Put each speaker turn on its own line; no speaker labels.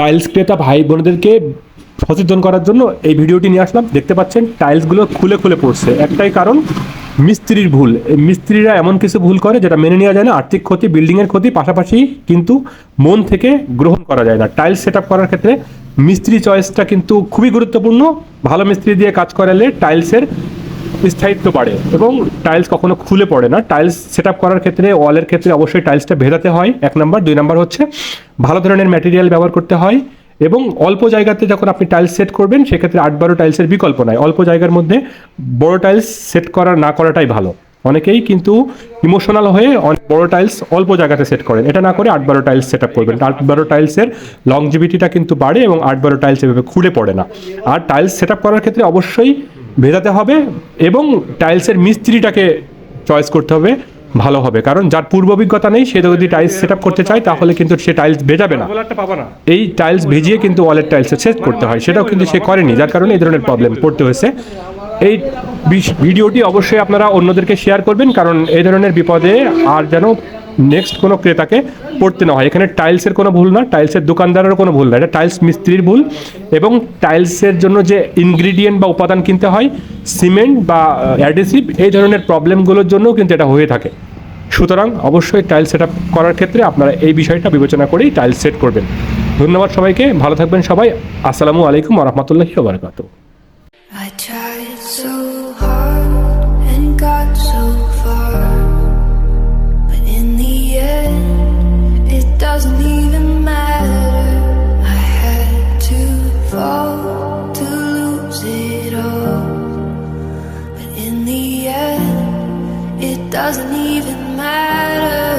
Tiles ক্রেতা ভাই বোনদেরকে সচেতন করার জন্য এই ভিডিওটি নিয়ে আসলাম। দেখতে পাচ্ছেন টাইলসগুলো খুলে খুলে পড়ছে। একটাই কারণ, মিস্ত্রির ভুল। মিস্ত্রিরা এমন কিছু ভুল করে যেটা মেনে নেওয়া যায় না। আর্থিক ক্ষতি বিল্ডিংয়ের ক্ষতি, পাশাপাশি কিন্তু মন থেকে গ্রহণ করা যায় না। টাইলস সেট করার ক্ষেত্রে মিস্ত্রি চয়েসটা কিন্তু খুবই গুরুত্বপূর্ণ। ভালো মিস্ত্রি দিয়ে কাজ করালে টাইলসের স্থায়িত্ব বাড়ে এবং টাইলস কখনো খুলে পড়ে না। টাইলস সেট করার ক্ষেত্রে, ওয়ালের ক্ষেত্রে অবশ্যই টাইলসটা ভেদাতে হয়। এক নম্বর। দুই নম্বর হচ্ছে, ভালো ধরনের ম্যাটেরিয়াল ব্যবহার করতে হয় এবং অল্প জায়গাতে যখন আপনি টাইলস সেট করবেন, সেক্ষেত্রে আট বারো টাইলসের বিকল্প নাই। অল্প জায়গার মধ্যে বড় টাইলস সেট করা, না করাটাই ভালো। অনেকেই কিন্তু ইমোশনাল হয়ে অনেক বড় টাইলস অল্প জায়গাতে সেট করেন। এটা না করে আট বারো টাইলস সেট আপ করবেন। আট বারো টাইলসের লংজিভিটিটা কিন্তু বাড়ে এবং আট বারো টাইলস এভাবে খুলে পড়ে না। আর টাইলস সেট আপ করার ক্ষেত্রে অবশ্যই ভেজাতে হবে এবং টাইলসের মিস্ত্রিটাকে চয়েস করতে হবে ভালো হবে। কারণ যার পূর্ব অভিজ্ঞতা নেই সে যদি টাইলস সেট আপ করতে চায় তাহলে কিন্তু সে টাইলস ভেজাবে না। এই টাইলস ভেজিয়ে কিন্তু ওয়ালের টাইলসে সেট করতে হয়। সেটাও কিন্তু সে করেনি যার কারণে এই ধরনের প্রবলেম পড়তে হয়েছে। এই ভিডিওটি অবশ্যই আপনারা অন্যদেরকে শেয়ার করবেন কারণ এই ধরনের বিপদে আর যেন নেক্সট কোনো ক্রেতাকে পড়তে না হয়। এখানে টাইলসের কোনো ভুল না টাইলসের দোকানদারেরও কোনো ভুল না। এটা টাইলস মিস্ত্রির ভুল এবং টাইলসের জন্য যে ইনগ্রিডিয়েন্ট বা উপাদান কিনতে হয় সিমেন্ট বা অ্যাডেসিভ এই ধরনের প্রবলেমগুলোর জন্যও কিন্তু এটা হয়ে থাকে। সুতরাং অবশ্যই টাইল সেট করার ক্ষেত্রে আপনারা এই বিষয়টা বিবেচনা করেই টাইল সেট করবেন। ধন্যবাদ সবাইকে, ভালো থাকবেন সবাই। আসসালামু আলাইকুম রহমতুল্লাহি ওবরাকাতুহ doesn't even matter.